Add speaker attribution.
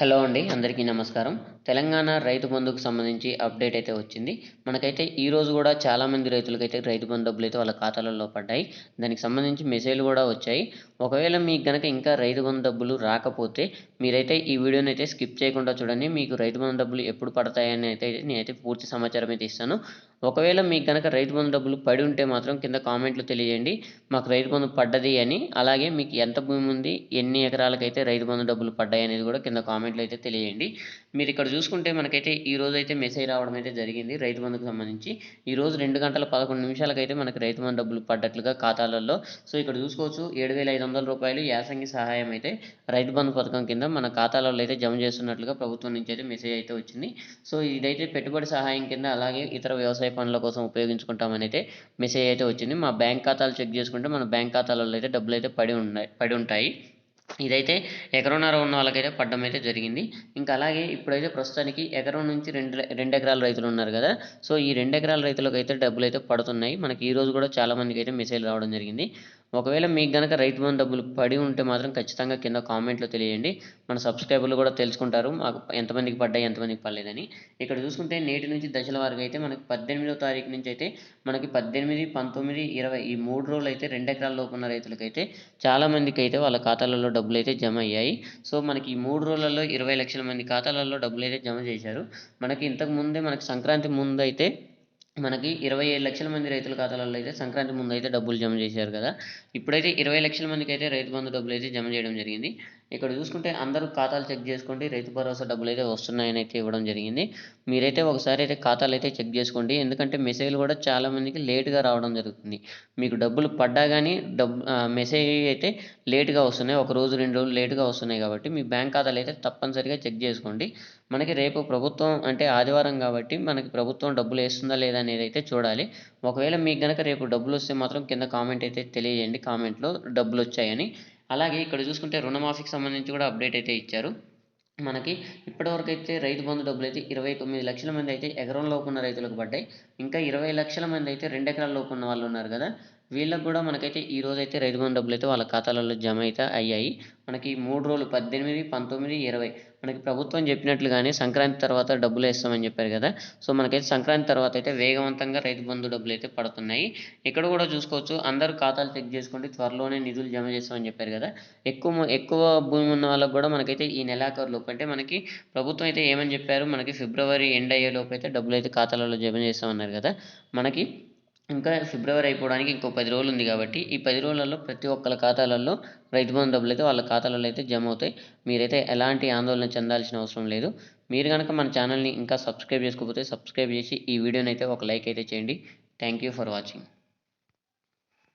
Speaker 1: Hello అండి అందరికీ నమస్కారం. తెలంగాణ రైతు బంధుకు సంబంధించి అప్డేట్ అయితే వచ్చింది. మనకైతే ఈ రోజు కూడా చాలామంది రైతులకైతే రైతు బంధు డబ్బులు అయితే వాళ్ళ ఖాతాలలో పడ్డాయి. దానికి సంబంధించి మెసేజ్లు కూడా వచ్చాయి. ఒకవేళ మీకు గనక ఇంకా రైతు బంధు డబ్బులు రాకపోతే మీరైతే ఈ వీడియోని అయితే స్కిప్ చేయకుండా చూడండి. మీకు రైతు బంధు డబ్బులు ఎప్పుడు పడతాయని అయితే నేనైతే పూర్తి సమాచారం అయితే ఇస్తాను. ఒకవేళ మీకు కనుక రైతు బంధు డబ్బులు పడి ఉంటే మాత్రం కింద కామెంట్లు తెలియజేయండి. మాకు రైతు బంధు పడ్డది అని అలాగే మీకు ఎంత భూమి ఉంది ఎన్ని ఎకరాలకైతే రైతు బంధు డబ్బులు పడ్డాయి అనేది కూడా కింద కామెంట్లు అయితే తెలియజేయండి మీరు ఇక్కడ చూసుకుంటే మనకైతే ఈ రోజు అయితే మెసేజ్ రావడం అయితే జరిగింది. రైతు బంధుకు సంబంధించి ఈ రోజు రెండు గంటల పదకొండు నిమిషాలకైతే మనకి రైతు బంధు డబ్బులు పడ్డట్లుగా ఖాతాలలో. సో ఇక్కడ చూసుకోవచ్చు ఏడు వేల ఐదు వందల రూపాయలు యాసంగి సహాయం అయితే రైతు బంధు పథకం కింద మన ఖాతాలలో అయితే జమ చేస్తున్నట్లుగా ప్రభుత్వం నుంచి అయితే మెసేజ్ అయితే వచ్చింది. సో ఇదైతే పెట్టుబడి సహాయం కింద అలాగే ఇతర వ్యవసాయ పనుల కోసం ఉపయోగించుకుంటామని అయితే మెసేజ్ అయితే వచ్చింది. మా బ్యాంక్ ఖాతాలు చెక్ చేసుకుంటే మన బ్యాంక్ ఖాతాలలో అయితే డబ్బులు అయితే పడి ఉన్నాయి పడి ఉంటాయి. ఇదైతే ఎకరన్నర ఉన్న వాళ్ళకైతే పడ్డం అయితే జరిగింది. ఇంకా అలాగే ఇప్పుడైతే ప్రస్తుతానికి ఎకరం నుంచి రెండు రెండు ఎకరాల రైతులు ఉన్నారు కదా. సో ఈ రెండు ఎకరాల రైతులకు అయితే డబ్బులు అయితే పడుతున్నాయి. మనకి ఈ రోజు కూడా చాలా మందికి అయితే మెసేజ్ రావడం జరిగింది. ఒకవేళ మీకు గనక రైతు బంధు డబ్బులు పడి ఉంటే మాత్రం ఖచ్చితంగా కింద కామెంట్లో తెలియండి మన సబ్స్క్రైబర్లు కూడా తెలుసుకుంటారు మాకు ఎంతమందికి పడ్డాయి ఎంతమందికి పడలేదని. ఇక్కడ చూసుకుంటే నేటి నుంచి దశల వారికి అయితే మనకి పద్దెనిమిదో తారీఖు నుంచి అయితే మనకి పద్దెనిమిది పంతొమ్మిది ఇరవై ఈ మూడు రోజులు అయితే రెండు ఎకరాల లోపు ఉన్న రైతులకైతే చాలా మందికి అయితే వాళ్ళ ఖాతాలలో డబ్బులు అయితే జమ అయ్యాయి. సో మనకి ఈ మూడు రోజులలో ఇరవై లక్షల మంది ఖాతాలలో డబ్బులు అయితే జమ చేశారు. మనకి ఇంతకు ముందే మనకి సంక్రాంతి ముందు అయితే మనకి ఇరవై ఏడు లక్షల మంది రైతుల ఖాతాలలో అయితే సంక్రాంతి ముందు అయితే డబ్బులు జమ చేశారు కదా. ఇప్పుడైతే ఇరవై లక్షల మందికి అయితే రైతు బంధు డబ్బులు అయితే జమ చేయడం జరిగింది. ఇక్కడ చూసుకుంటే అందరూ ఖాతాలు చెక్ చేసుకోండి. రైతు భరోసా డబ్బులు అయితే వస్తున్నాయని అయితే ఇవ్వడం జరిగింది. మీరైతే ఒకసారి అయితే ఖాతాలు అయితే చెక్ చేసుకోండి. ఎందుకంటే మెసేజ్లు కూడా చాలామందికి లేట్గా రావడం జరుగుతుంది. మీకు డబ్బులు పడ్డా కానీ డబ్బు మెసేజ్ అయితే లేట్గా వస్తున్నాయి. ఒక రోజు రెండు రోజులు లేట్గా వస్తున్నాయి కాబట్టి మీ బ్యాంక్ ఖాతాలు అయితే తప్పనిసరిగా చెక్ చేసుకోండి. మనకి రేపు ప్రభుత్వం అంటే ఆదివారం కాబట్టి మనకి ప్రభుత్వం డబ్బులు వేస్తుందా లేదా అనేది అయితే చూడాలి. ఒకవేళ మీకు కనుక రేపు డబ్బులు వస్తే మాత్రం కింద కామెంట్ అయితే తెలియజేయండి. కామెంట్లో డబ్బులు వచ్చాయని. అలాగే ఇక్కడ చూసుకుంటే రుణమాఫీకి సంబంధించి కూడా అప్డేట్ అయితే ఇచ్చారు. మనకి ఇప్పటివరకు అయితే రైతు బంధు డబ్బులు అయితే ఇరవై తొమ్మిది లక్షల మంది అయితే ఎకరం లోపు ఉన్న రైతులకు పడ్డాయి. ఇంకా ఇరవై లక్షల మంది అయితే రెండు ఎకరాల లోపు ఉన్న వాళ్ళు ఉన్నారు కదా. వీళ్ళకి కూడా మనకైతే ఈ రోజు అయితే రైతు బంధు డబ్బులు అయితే వాళ్ళ ఖాతాలలో జమ అయితే అయ్యాయి. మనకి మూడు రోజులు పద్దెనిమిది పంతొమ్మిది ఇరవై. మనకి ప్రభుత్వం చెప్పినట్లుగానే సంక్రాంతి తర్వాత డబ్బులు వేస్తామని చెప్పారు కదా. సో మనకైతే సంక్రాంతి తర్వాత అయితే వేగవంతంగా రైతు బంధు డబ్బులు అయితే పడుతున్నాయి. ఇక్కడ కూడా చూసుకోవచ్చు. అందరూ ఖాతాలు చెక్ చేసుకోండి. త్వరలోనే నిధులు జమ చేస్తామని చెప్పారు కదా. ఎక్కువ ఎక్కువ భూమి ఉన్న వాళ్ళకి కూడా మనకైతే ఈ నెలాఖరులోపు అంటే మనకి ప్రభుత్వం అయితే ఏమని చెప్పారు? మనకి ఫిబ్రవరి ఎండ్ అయ్యేలోపు అయితే డబ్బులు అయితే ఖాతాలలో జమ చేస్తామన్నారు కదా. మనకి ఇంకా ఫిబ్రవరి అయిపోవడానికి ఇంకో పది రోజులు ఉంది కాబట్టి ఈ పది రోజులలో ప్రతి ఒక్కరి ఖాతాలలో రైతు బంధు డబ్బులు అయితే వాళ్ళ ఖాతాలలో అయితే జమ అవుతాయి. మీరైతే ఎలాంటి ఆందోళన చెందాల్సిన అవసరం లేదు. మీరు కనుక మన ఛానల్ని ఇంకా సబ్స్క్రైబ్ చేసుకోకపోతే సబ్స్క్రైబ్ చేసి ఈ వీడియోని అయితే ఒక లైక్ అయితే చేయండి. Thank you for watching.